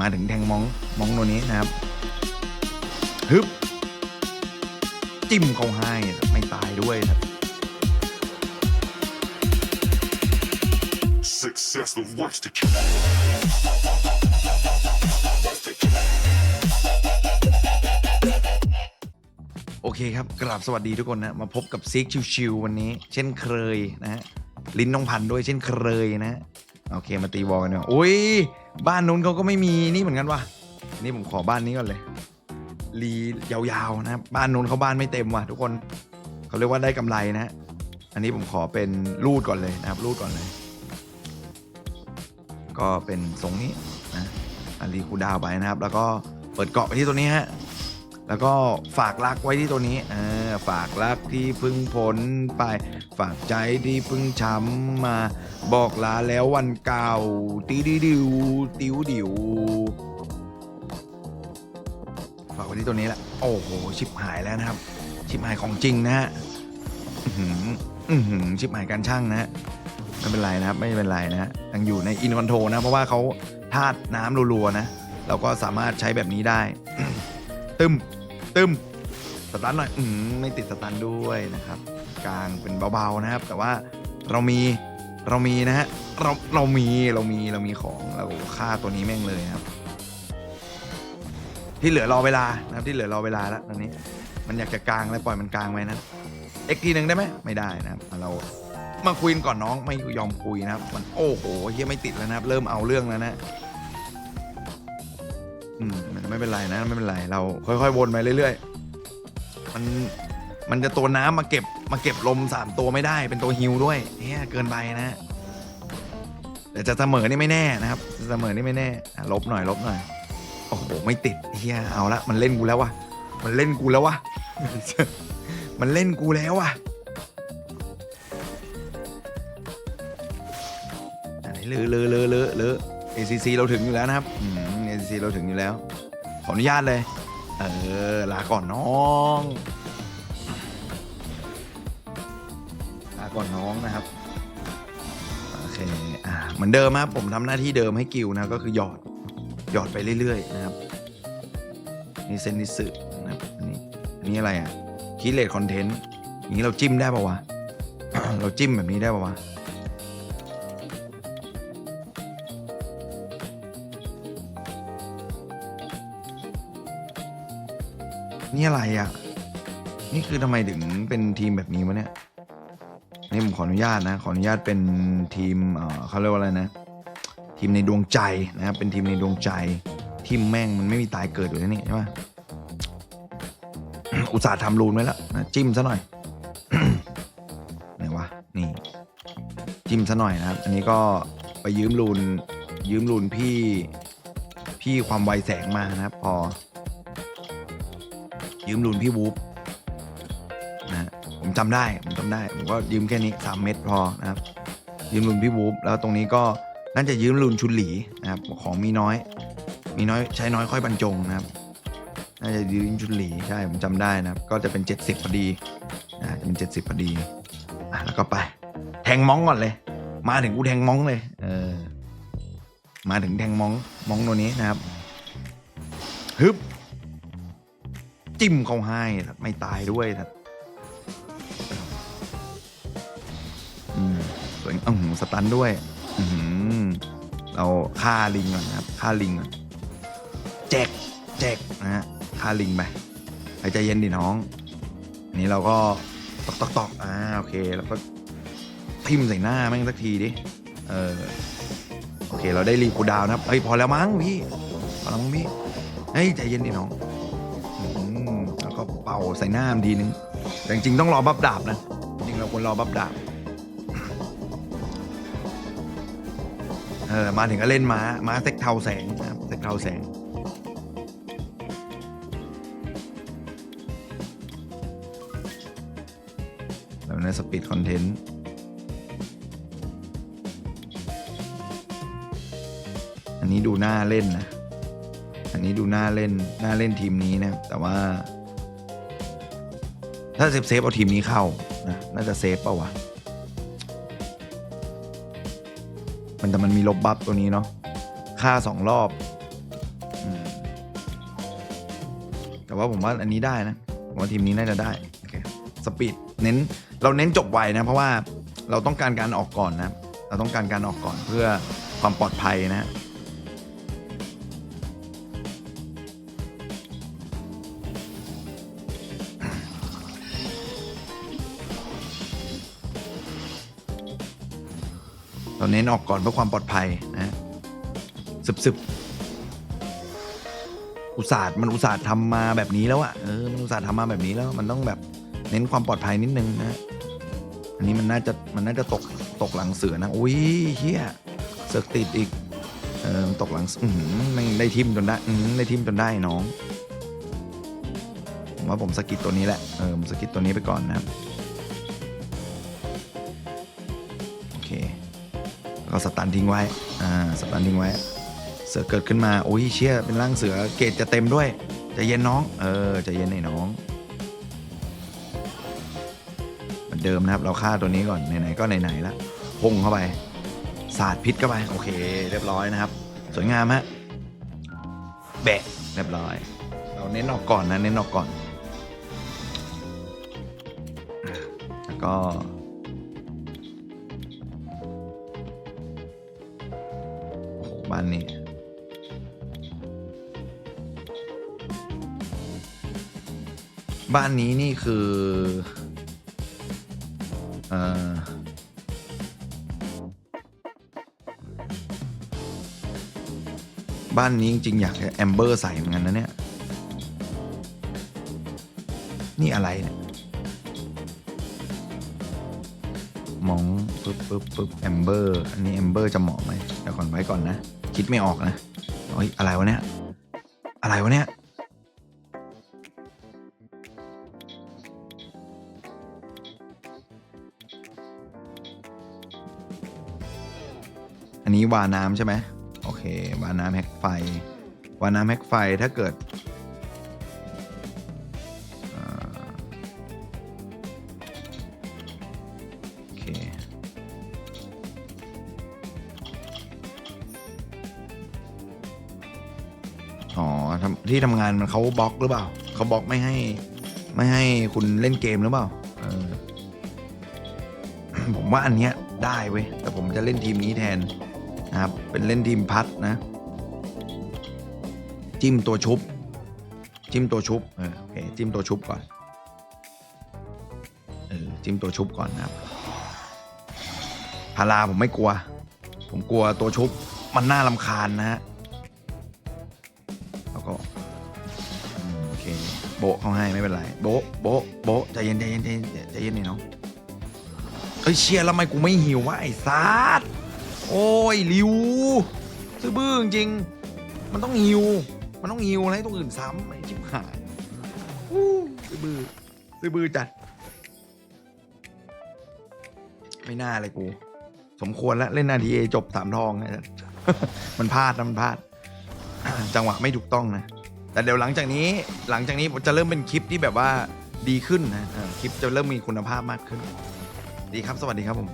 มาถึงแทงมองมองตัวนี้นะครับฮึบจิ้มเขาให้ไม่ตายด้วยครับ Success, the works to kill. โอเคครับ กราบสวัสดีทุกคนนะ มาพบกับซิกชิวๆวันนี้ เช่นเคยนะฮะ ลิ้นน้องพันธุ์ด้วยเช่นเคยนะ โอเคมาตีบอลกันเนาะอุ้ย บ้านนู้นเขาก็ไม่มีนี่เหมือนกันว่ะนี่ผมขอบ้านนี้ก่อนเลย รียาวๆนะครับบ้านนู้นเขาบ้านไม่เต็มว่ะทุกคนเขาเรียกว่าได้กำไรนะอันนี้ผมขอเป็นรูดก่อนเลยนะครับรูดก่อนเลย ก็เป็นทรงนี้นะอันรีคูดาวไปนะครับ แล้วก็เปิดเกาะไปที่ตัวนี้ฮะ แล้วก็ฝากรักไว้ที่ตัวนี้เออฝากรักที่พึ่งพ้นไป ฝากใจที่พึ่งช้ำมา บอกลาแล้ววันเก่าติดิวดิวติวดิวฝากไว้ที่ตัวนี้แหละโอ้โหชิบหายแล้วนะครับ ชิบหายของจริงนะฮะอือหืออือหือชิบหายการช่างนะฮะไม่เป็นไรนะครับ ไม่เป็นไรนะฮะยังอยู่ในอินคอนโทรนะ เพราะว่าเขาธาตุน้ำรัวๆนะ เราก็สามารถใช้แบบนี้ได้ ตึม ตึมสตันหน่อยอืมไม่ติดสตันด้วยนะครับ กลางเป็นเบาๆนะครับ แต่ว่าเรามีเรามีนะฮะเราเรามีเรามีเรามีของเราฆ่าตัวนี้แม่งเลยครับ ที่เหลือรอเวลานะครับที่เหลือรอเวลาแล้วตอนนี้ มันอยากจะกลางแล้วปล่อยมันกลางไว้นะเอ็กทีหนึ่งได้ไหมไม่ได้นะครับเรามาคุยก่อนน้องไม่ยอมคุยนะครับมันโอ้โหเฮียไม่ติดแล้วนะครับ เริ่มเอาเรื่องแล้วนะ อืมมันไม่เป็นไรนะไม่เป็นไรเราค่อยๆวนไปเรื่อยๆ มันมันจะตัวน้ำมาเก็บมาเก็บลมสามตัวไม่ได้เป็นตัวฮิวด้วยเฮียเกินไปนะแต่จะเสมอนี่ไม่แน่นะครับเสมอนี่ไม่แน่ลบหน่อยลบหน่อยโอ้โหไม่ติดเฮียเอาละมันเล่นกูแล้ววะมันเล่นกูแล้ววะมันเล่นกูแล้ววะอันนี้เลอเลอะเลอะเลอะเลอะ ACC เราถึงอยู่แล้วนะครับอืม ACC เราถึงอยู่แล้ว ขออนุญาตเลย เออ ลาก่อนน้อง ลาก่อนน้องนะครับ โอเค อ่า เหมือนเดิมครับ ผมทำหน้าที่เดิมให้กิวนะ ก็คือหยอด หยอดไปเรื่อยๆ นะครับ นี่เซนนิสึนะครับอันนี้อันนี้อะไรอะคิเลตคอนเทนต์อย่างนี้เราจิ้มได้ปะวะ เราจิ้มแบบนี้ได้ปะวะ นี่อะไรอะ นี่คือทำไมถึงเป็นทีมแบบนี้วะเนี่ย นี่ผมขออนุญาตนะ ขออนุญาตเป็นทีมเเขาเรียกว่าอะไรนะ ทีมในดวงใจนะครับ เป็นทีมในดวงใจ ทีมแม่งมันไม่มีตายเกิดอยู่แล้วนี่ใช่ปะอุตส่าห์ทำรูนไว้แล้วนะจิ้มซะหน่อยไหนวะ นี่ จิ้มซะหน่อยนะครับ อันนี้ก็ไปยืมรูนยืมรูนพี่พี่ความไวแสงมานะครับ พอ ยืมรูนพี่วูฟนะฮะผมจำได้ผมจำได้ ผมก็ยืมแค่นี้สามเม็ดพอนะครับ ยืมรูนพี่วูฟแล้วตรงนี้ก็น่าจะยืมรูนชุนหลีนะครับของมีน้อย มีน้อยใช้น้อยค่อยบรรจงนะครับน่าจะยืมชุนหลีใช่ผมจำได้นะครับ ก็จะเป็น 70พอดีนะจะเป็น70พอดีอะแล้วก็ไป แทงม้องก่อนเลย มาถึงกูแทงม้องเลย เออมาถึงแทงม้องม้องตัวนี้นะครับฮึบ จิ้มเขาให้ไม่ตายด้วยครับอืมสวยอือหือสตันด้วย อือหือเราฆ่าลิงก่อนนะครับฆ่าลิงก่อนแจกแจกนะฮะฆ่าลิงไปหายใจเย็นดิน้องอันนี้เราก็ตอกตอกตอกอ่าโอเคแล้วก็ทิมใส่หน้าแม่งสักทีดิเออโอเค เราได้รีคูดาวนะครับเฮ้ยพอแล้วมั้งพี่พอแล้วมั้งพี่เฮ้ยใจเย็นดิน้อง ป่าใส่หน้ามันทีนึงแต่จริงๆต้องรอบับดาบนะจริงเราควรรอบับดาบเออมาถึงก็เล่นม้าม้าเซ็กเทาแสงนะครับเซ็กเทาแสงแล้วในสปีดคอนเทนต์อันนี้ดูน่าเล่นนะ อันนี้ดูน่าเล่นน่าเล่นทีมนี้นะแต่ว่า ถ้าเซฟเซฟเอาทีมนี้เข้านะน่าจะเซฟเปล่าวะมันแต่มันมีลบบัฟตัวนี้เนาะค่าสองรอบอแต่ว่าผมว่าอันนี้ได้นะผมว่าทีมนี้น่าจะได้โอเคสปีดเน้นเราเน้นจบไวนะ เพราะว่าเราต้องการการออกก่อนนะ เราต้องการการออกก่อนเพื่อความปลอดภัยนะ เราเน้นออกก่อนเพื่อความปลอดภัยนะซึบซึบอุตสาห์มันอุตสาห์ทำมาแบบนี้แล้วอะเออมันอุตสาห์ทำมาแบบนี้แล้ว มันต้องแบบเน้นความปลอดภัยนิดนึงนะอันนี้มันน่าจะมันน่าจะตกตกหลังเสือนะอุ้ยเฮียเสือกติดอีกเออตกหลังอือหือแม่ได้ทิมจนได้อือหือได้ทิมจนได้น้องผมว่าผมสกิดตัวนี้แหละเออผมสกิดตัวนี้ไปก่อนนะครับ สตันทิ้งไว้ อ่า สตันทิ้งไว้ เสือเกิดขึ้นมา โอ้ยเชี่ย เป็นร่างเสือ เกรดจะเต็มด้วยจะเย็นน้อง เออจะเย็นไอ้น้องเหมือนเดิมนะครับ เราฆ่าตัวนี้ก่อน ไหนๆ ก็ไหนๆล้วพุ่งเข้าไป สาดพิษเข้าไป โอเค เรียบร้อยนะครับ สวยงามฮะ แบะ เรียบร้อย เราเน้นออกก่อนนะ เน้นออกก่อน แล้วก็ บ้านนี้บ้านนี้นี่คืออ่อบ้านนี้จริงๆอยากแอมเบอร์ใส่เหมือนกันนะเนี่ย นี่อะไรเนี่ยมองปึ๊บปึ๊บปึ๊บแอมเบอร์ อันนี้แอมเบอร์จะเหมาะไหมเดี๋ยวก่อนไว้ก่อนนะ คิดไม่ออกนะเฮ้ยอะไรวะเนี่ย อะไรวะเนี่ย อันนี้วาน้ำใช่ไหมโอเควาน้ำแฮกไฟ วาน้ำแฮกไฟถ้าเกิด ที่ทำงานมันเขาบล็อกหรือเปล่าเขาบล็อกไม่ให้ ไม่ให้คุณเล่นเกมหรือเปล่าเออผมว่าอันเนี้ยได้เว้ยแต่ผมจะเล่นทีมนี้แทนนะครับ เป็นเล่นทีมพัดนะ จิ้มตัวชุบ จิ้มตัวชุบเออโอเคจิ้มตัวชุบก่อนเออจิ้มตัวชุบก่อนนะครับพาราผมไม่กลัว ผมกลัวตัวชุบมันน่าลำคาญนะฮะ บะเขาให้ไม่เป็นไรโบะโบะโบะใจเย็นใจเย็นใจเย็นใจเย็นนี่น้องเฮ้ยเชียร์แล้วทำไมกูไม่หิววะไอ้ซาดโอ้ยริวซื้อบื้อจริงมันต้องหิว มันต้องหิวอะไรตัวอื่นซ้ำไอ้ชิบหายซื้อบื้อซื้อบื้อจัดไม่น่าเลยกู สมควรแล้วเล่นนาทีเอจบสามทองไงมันพลาดนะมันพลาด จังหวะไม่ถูกต้องนะ แต่เดี๋ยวหลังจากนี้หลังจากนี้จะเริ่มเป็นคลิปที่แบบว่าดีขึ้นนะคลิปจะเริ่มมีคุณภาพมากขึ้น ดีครับสวัสดีครับผม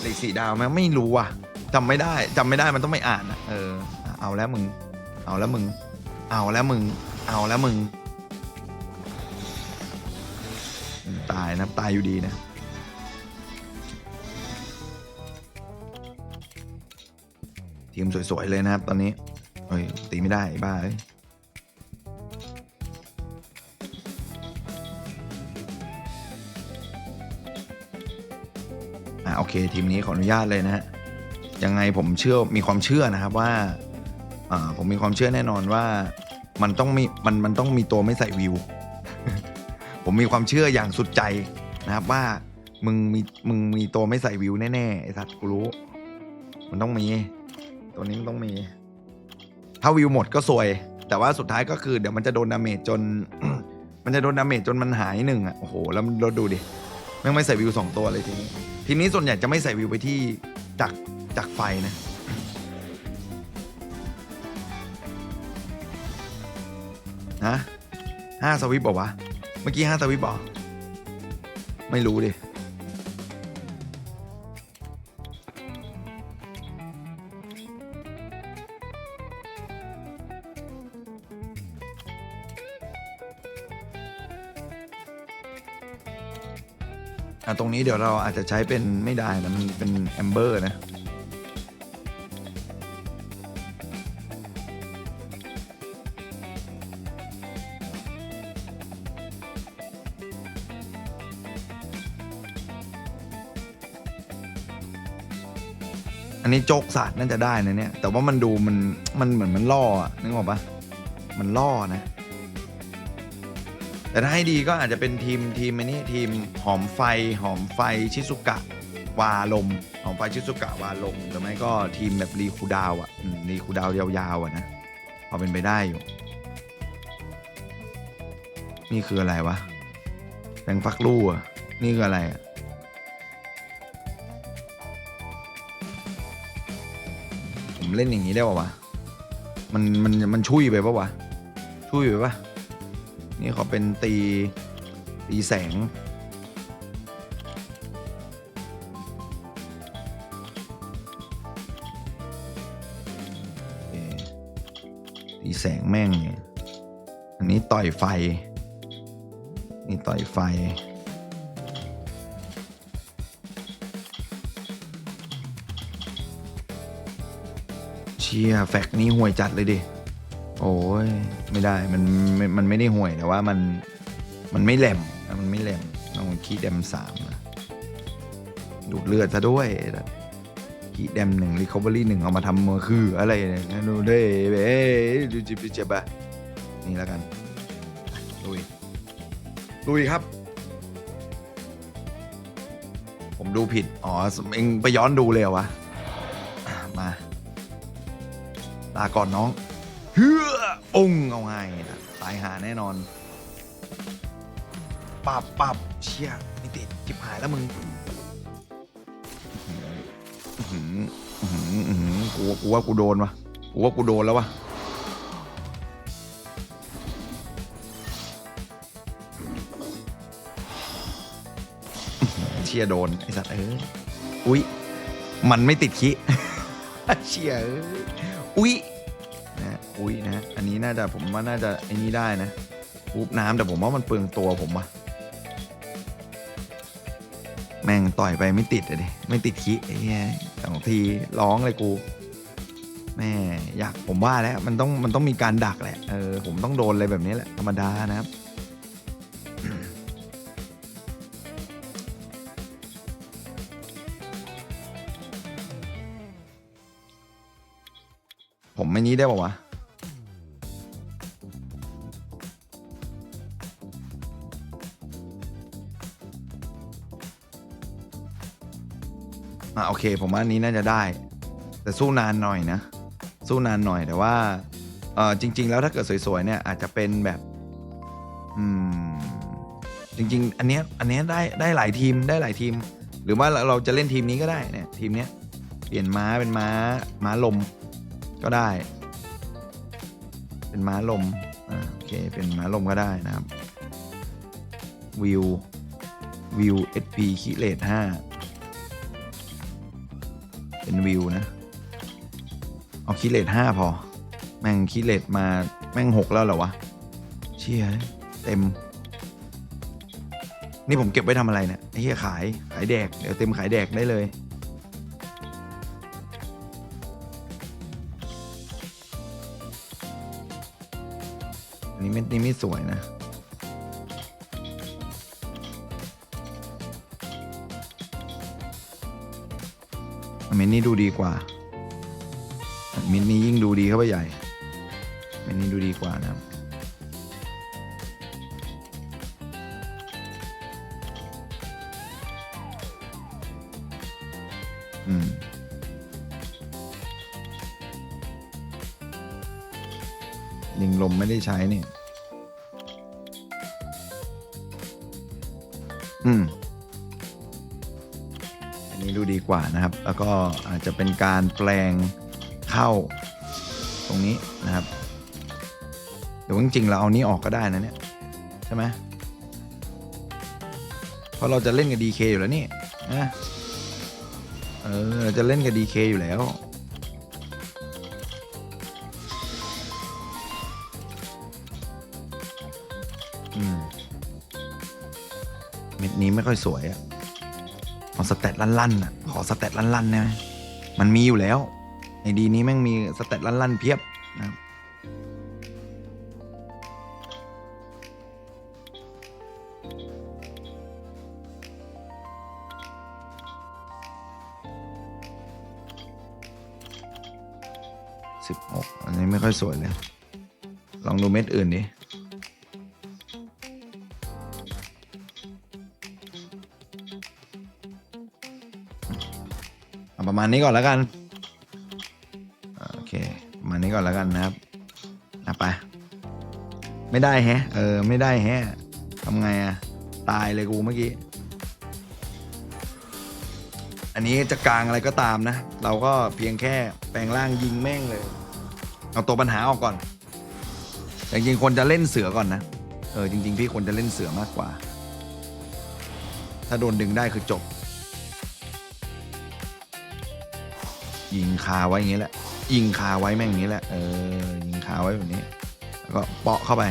เลขสี่ดาวไหมไม่รู้ว่ะจำไม่ได้จำไม่ได้มันต้องไม่อ่านนะเออ เอาแล้วมึง เอาแล้วมึง เอาแล้วมึง เอาแล้วมึง ตายนะตายอยู่ดีนะทีมสวยๆเลยนะครับตอนนี้ เฮ้ยตีไม่ได้บ้าเอ้ยอะโอเคทีมนี้ขออนุญาตเลยนะฮะยังไงผมเชื่อมีความเชื่อนะครับว่าอ่าผมมีความเชื่อแน่นอนว่ามันต้องมีมันมันต้องมีตัวไม่ใส่วิว ผมมีความเชื่ออย่างสุดใจนะครับว่ามึงมีมึงมีตัวไม่ใส่วิวแน่ๆไอ้สัตว์กูรู้ มันต้องมี ตัวนี้มันต้องมี ถ้าวิวหมดก็สวย แต่ว่าสุดท้ายก็คือเดี๋ยวมันจะโดนดาเมจจน มันจะโดนดาเมจจนมันหายหนึ่งอะโอ้โหแล้วมันดดูดิแม่งไม่ใส่วิวสองตัวเลยทีนี้ทีนี้ส่วนใหญ่จะไม่ใส่วิวไปที่จากจากไฟนะฮะห้าสวิปบอกวะเมื่อกี้ห้าสวิปบอกไม่รู้ดิ ตรงนี้เดี๋ยวเราอาจจะใช้เป็นไม่ได้นะมันเป็นแอมเบอร์นะอันนี้โจกศาสตร์น่าจะได้นะเนี่ย แต่ว่ามันดูมันมันเหมือนมันล่ออะนึกออกปะมันล่อนะ แต่ถ้าให้ดีก็อาจจะเป็นทีมทีมอันนี้ทีมหอมไฟหอมไฟชิซุกะวาลมหอมไฟชิซุกะวาลมหรือไม่ก็ทีมแบบรีคูดาวอะอืมรีคูดาวยาวๆอะนะพอเป็นไปได้อยู่ นี่คืออะไรวะแบงฟักลู่อะนี่คืออะไรอะผมเล่นอย่างนี้ได้ป่าวะมันมันมันชุยไปปะวะชุยไปปะ นี่ขอเป็นตีตีแสง ตีแสงแม่งเนี่ยอันนี้ต่อยไฟ นี่ต่อยไฟเชียแฟกนี้ห่วยจัดเลยดิ อ้ยไม่ได้มันมันไม่ได้ห่วยแต่ว่ามันมันไม่แหลมมันไม่แหลมต้องคีดแดมสามนะดูดเลือดซะด้วยคีดแดมหนึ่งรีคอเวอรี่หนึ่งเอามาทำมือคืออะไรเนี่ยดูเด้เอ้ดูจิบเจ็บะนี่แล้วกันลุยลุยครับ ผมดูผิด อ๋อเองไปย้อนดูเลยเหรอวะอะมา ลาก่อนน้องเฮือ ปุ้งเอาไงนะตายหาแน่นอนปับปับเชี่ยไม่ติดจิบหายแล้วมึงอืออืออือกูว่ากูว่ากูโดนวะกูว่ากูโดนแล้ววะเชี่ยโดน ไอสัตว์เอ้ยอุ๊ยมันไม่ติดคิเชี่ยเอ้ย อุ้ยนะ อันนี้น่าจะผมว่าน่าจะไอ้นี้ได้นะปุ๊บน้ำแต่ผมว่ามันเปลืองตัวผมว่ะแม่งต่อยไปไม่ติดเลยไม่ติดคิไอ้เหี้ยสองทีร้องเลยกูแม่อยากผมว่าแล้วมันต้องมันต้องมีการดักแหละเออผมต้องโดนอะไรแบบนี้แหละธรรมดานะครับผมไม่นี้ได้ป่าวะ โอเค ผมว่านี้น่าจะได้ แต่สู้นานหน่อยนะ สู้นานหน่อยแต่ว่าเออจริง ๆ แล้วถ้าเกิดสวยๆเนี่ยอาจจะเป็นแบบอืมจริง ๆ อันเนี้ยอันเนี้ยได้ได้หลายทีมได้หลายทีม หรือว่าเราเราจะเล่นทีมนี้ก็ได้เนี่ยทีมเนี้ยเปลี่ยนม้าเป็นม้าม้าลมก็ได้ เป็นม้าลมอ่าโอเคเป็นม้าลมก็ได้นะครับวิววิว SP คิเลตห้า เป็นวิวนะ เอาคิเลตห้าพอ แม่งคิเลตมาแม่งหกแล้วเหรอวะ เชี่ยเต็ม นี่ผมเก็บไว้ทำอะไรเนี่ยไอ้เหี้ยขายขายแดก เดี๋ยวเต็มขายแดกได้เลยอันนี้เม็ดนี้ไม่สวยนะ เม็ดนี้ดูดีกว่าม็ดนี้ยิ่งดูดีเข้าไปใหญ่ม็ดนี้ดูดีกว่านะครับอืมยิงลมไม่ได้ใช้เนี่ย อืม กว่านะครับ แล้วก็อาจจะเป็นการแปลงเข้าตรงนี้นะครับเดี๋ยวจริงๆเราเอานี้ออกก็ได้นะเนี่ยใช่ไหมเพราะเราจะเล่นกับ DK อยู่แล้วนี่นะเออเราจะเล่นกับ DK อยู่แล้วอืมเม็ดนี้ไม่ค่อยสวยอะ สเตตลั่นๆน่ะขอสเตตลั่นๆได้ไหมมันมีอยู่แล้วไอดีนี้แม่งมีสเตตลั่นๆเพียบนะครับสิบหกอันนี้ไม่ค่อยสวยเลย ลองดูเม็ดอื่นดิ มาณนี้ก่อนแล้วกันโอเคประมาณนี้ก่อนแล้วกันนะครับอะไปไม่ได้แฮะ เออ ไม่ได้แฮะทำไงอะตายเลยกูเมื่อกี้ อันนี้จะกลางอะไรก็ตามนะ เราก็เพียงแค่แปลงร่างยิงแม่งเลย เอาตัวปัญหาออกก่อนแต่จริงๆควรจะเล่นเสือก่อนนะ เออจริง ๆ พี่ควรจะเล่นเสือมากกว่า ถ้าโดนดึงได้คือจบ ยิงคาไว้อย่างนี้แหละ ยิงคาไว้แม่งอย่างนี้แหละ เออ ยิงคาไว้แบบนี้ แล้วก็เปาะเข้าไป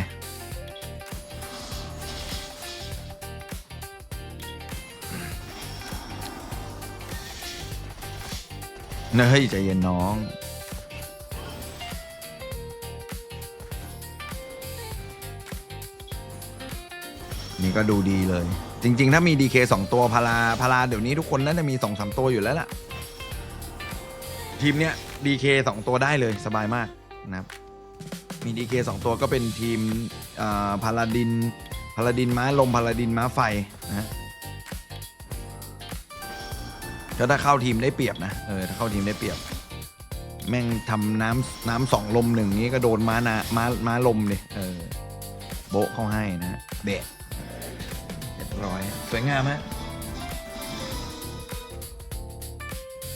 เนยใจเย็นน้องนี่ก็ดูดีเลย จริง ๆ ถ้ามี DK สองตัวพาราพาราเดี๋ยวนี้ทุกคนน่าจะมีสองสามตัวอยู่แล้วล่ะ ทีมเนี้ย DK สองตัวได้เลยสบายมากนะครับ มี DK สองตัวก็เป็นทีมพาราดินพาราดินม้าลมพาราดินม้าไฟนะฮะก็ถ้าเข้าทีมได้เปรียบนะเออถ้าเข้าทีมได้เปรียบ แม่งทำน้ำน้ำสองลมหนึ่งนี้ก็โดนม้านาม้าม้าลมเลยเออโบะเข้าให้นะฮะเดเรียบร้อย สวยงามฮะ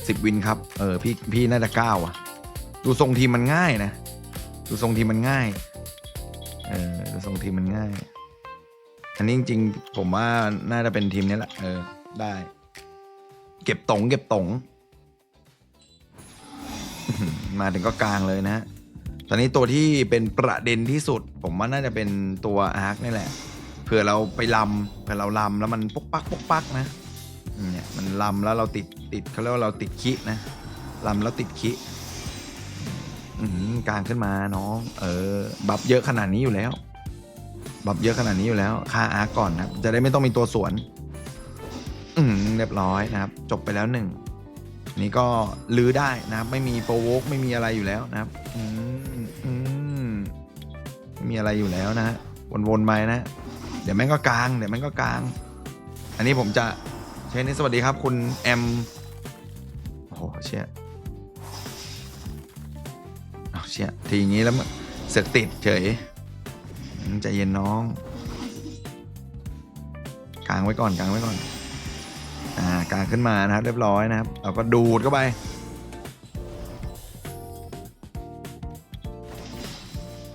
สิบวินครับ เออพี่พี่น่าจะเก้าอะ ดูทรงทีมมันง่ายนะ ดูทรงทีมมันง่าย เออดูทรงทีมมันง่าย อันนี้จริงๆ ผมว่าน่าจะเป็นทีมนี้แหละ เออ ได้ เก็บตงเก็บตงมาถึงก็กลางเลยนะฮะ ตอนนี้ตัวที่เป็นประเด็นที่สุด ผมว่าน่าจะเป็นตัวอาร์คนี่แหละ เผื่อเราไปลำเผื่อเราลำแล้วมันปุ๊กปักปุ๊กปักนะ เนี่ยมันลำแล้วเราติดติดเขาเรียกว่าเราติดคินะลำแล้วติดคิอืมกลางขึ้นมาน้อง เออ บัฟเยอะขนาดนี้อยู่แล้ว บัฟเยอะขนาดนี้อยู่แล้วฆ่าอาร์ก่อนนะจะได้ไม่ต้องมีตัวสวน อืมเรียบร้อยนะครับ จบไปแล้วหนึ่งนี่ก็ลื้อได้นะครับ ไม่มีโปรโวกไม่มีอะไรอยู่แล้วนะครับ อืมอืมมีอะไรอยู่แล้วนะฮะวนๆไปนะ เดี๋ยวแม่งก็กลาง เดี๋ยวแม่งก็กลาง อันนี้ผมจะ ใช้นี่สวัสดีครับ คุณแอม โอ้โหเชี่ยเอาเชี่ยทีอย่างนี้แล้วเสกติดเฉยใจเย็นน้องกลางไว้ก่อนกลางไว้ก่อน อ่ากลางขึ้นมานะครับ เรียบร้อยนะครับเราก็ดูดเข้าไป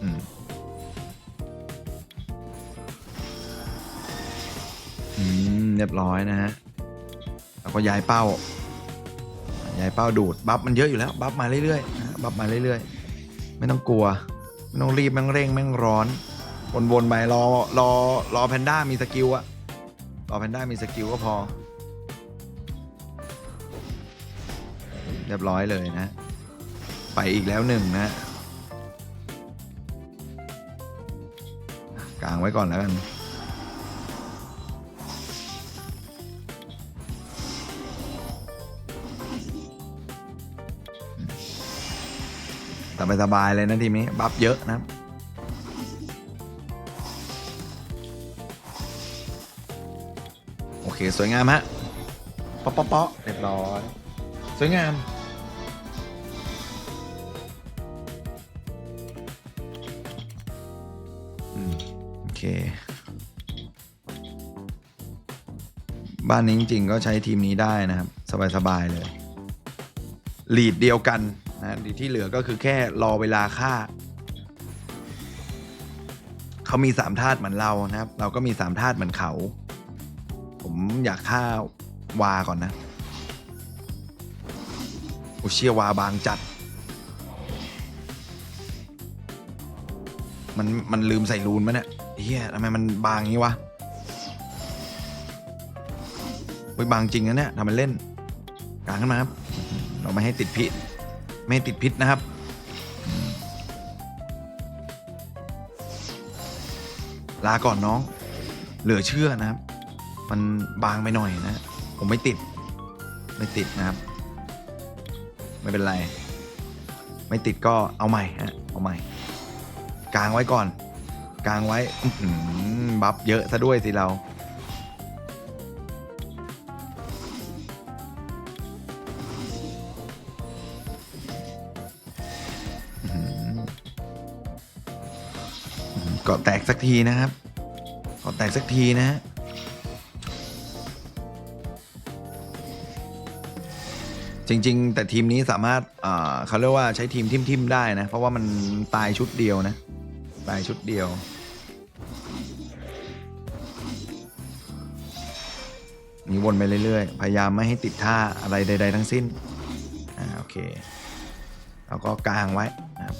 อืมอืมเรียบร้อยนะฮะ ก็ย้ายเป้า ย้ายเป้าดูดบัฟมันเยอะอยู่แล้วบัฟมาเรื่อยๆบัฟมาเรื่อยๆ ไม่ต้องกลัว ไม่ต้องรีบแม่งเร่งแม่งร้อนวนๆไปรอรอรอแพนด้ามีสกิลอะรอแพนด้ามีสกิลก็พอ เรียบร้อยเลยนะ ไปอีกแล้วหนึ่งนะกลางไว้ก่อนแล้วกัน สบายสบายๆเลยนะทีมนี้ บัฟเยอะนะครับโอเค สวยงามฮะป๊อปป๊อปเรียบร้อย สวยงามอืมโอเค บ้านนี้จริงๆ ก็ใช้ทีมนี้ได้นะครับ สบาย ๆ เลย ลีดเดียวกัน นะที่เหลือก็คือแค่รอเวลาฆ่า เขามีสามธาตุเหมือนเรานะครับ เราก็มีสามธาตุเหมือนเขา ผมอยากฆ่าวาก่อนนะโอเชียวาบางจัด มันมันลืมใส่รูนมั้ยเนี่ยเฮียทำไมมันบางงี้วะไปเฮ้ยบางจริงนะเนี่ยทำมันเล่นกลางขึ้นมาครับ เราไม่ให้ติดพิษ ไม่ติดพิษนะครับ ลาก่อนน้อง เหลือเชื่อนะครับ มันบางไปหน่อยนะ ผมไม่ติด ไม่ติดนะครับ ไม่เป็นไร ไม่ติดก็เอาใหม่ฮะเอาใหม่ กลางไว้ก่อน กลางไว้บัฟเยอะซะด้วยสิเรา เกาะแตกสักทีนะครับเกาะแตกสักทีนะฮะจริง ๆ แต่ทีมนี้สามารถเขาเรียกว่าใช้ทีมทิมๆได้นะ เพราะว่ามันตายชุดเดียวนะ ตายชุดเดียว นี่วนไปเรื่อยๆ พยายามไม่ให้ติดท่าอะไรใด ๆ ทั้งสิ้น อ่า โอเค แล้วก็กางไว้นะครับ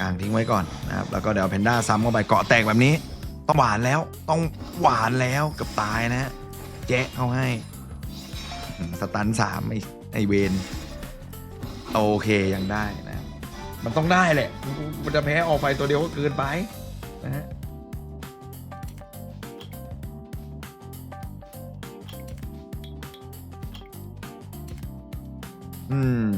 กางทิ้งไว้ก่อนนะครับแล้วก็เดี๋ยวเพนด้าซ้ำเข้าไปเกาะแตกแบบนี้ ต้องหวานแล้วต้องหวานแล้วเกับตายนะแจ๊ะเข้าให้ สตันสามไอไอเวนโอเคยังได้นะ มันต้องได้แหละ มันจะแพ้ออกไปตัวเดียวก็เกินไปนะฮะอืม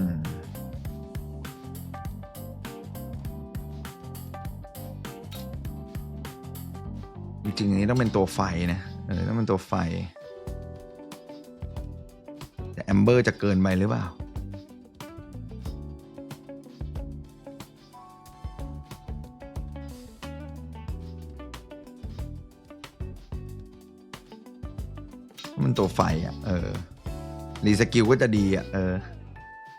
ริงๆนนี้ต้องเป็นตัวไฟนะเออต้องเป็นตัวไฟ แต่แอมเบอร์จะเกินไปหรือเปล่า มันตัวไฟอะ เออ รีสกิลก็จะดีอะ เออ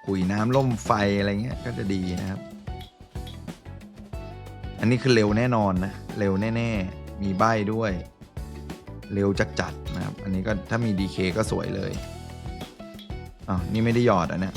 ขุยน้ำล่มไฟอะไรเงี้ย ก็จะดีนะครับ อันนี้คือเร็วแน่นอนนะ เร็วแน่ ๆ มีใบด้วย เร็วจัดๆนะครับ อันนี้ก็ถ้ามีดีเคก็สวยเลยอ้าวนี่ไม่ได้หยอดอะเนี่ย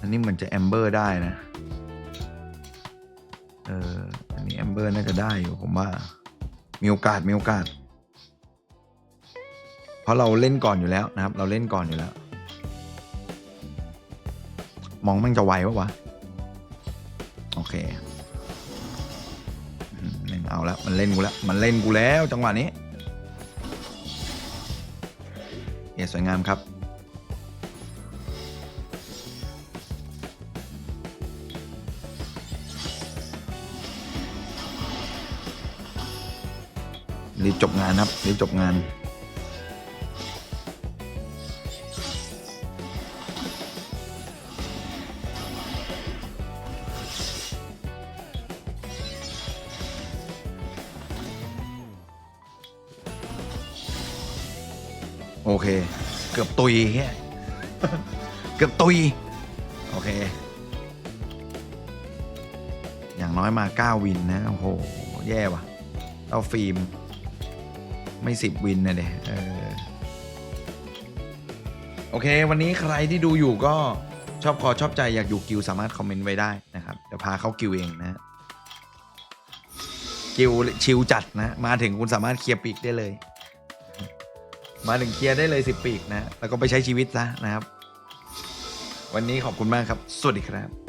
อันนี้เหมือนจะแอมเบอร์ได้นะ เออ อันนี้แอมเบอร์น่าจะได้อยู่ผมว่า มีโอกาสมีโอกาส เพราะเราเล่นก่อนอยู่แล้วนะครับ เราเล่นก่อนอยู่แล้ว มองมันจะไวปะวะ โอเคมเล่นเอาแล้วมันเล่นกูแล้ว มันเล่นกูแล้ว จังหวะนี้เอสวยงามครับ รีบจบงานครับรีบจบงาน โอเค เกือบตุยเฮียเกือบตุย โอเค อย่างน้อยมา 9 วินนะ โอ้โห แย่ว่ะเอาฟิล์ม ไม่สิบวินนะเดเออโอเค วันนี้ใครที่ดูอยู่ก็ชอบคอชอบใจอยากอยู่กิวสามารถคอมเมนต์ไว้ได้นะครับ เดี๋ยวพาเข้ากิวเองนะ กิวชิลจัดนะ มาถึงคุณสามารถเคลียร์ปีกได้เลย มาถึงเคลียร์ได้เลยสิปีกนะ แล้วก็ไปใช้ชีวิตซะนะครับ วันนี้ขอบคุณมากครับ สวัสดีครับ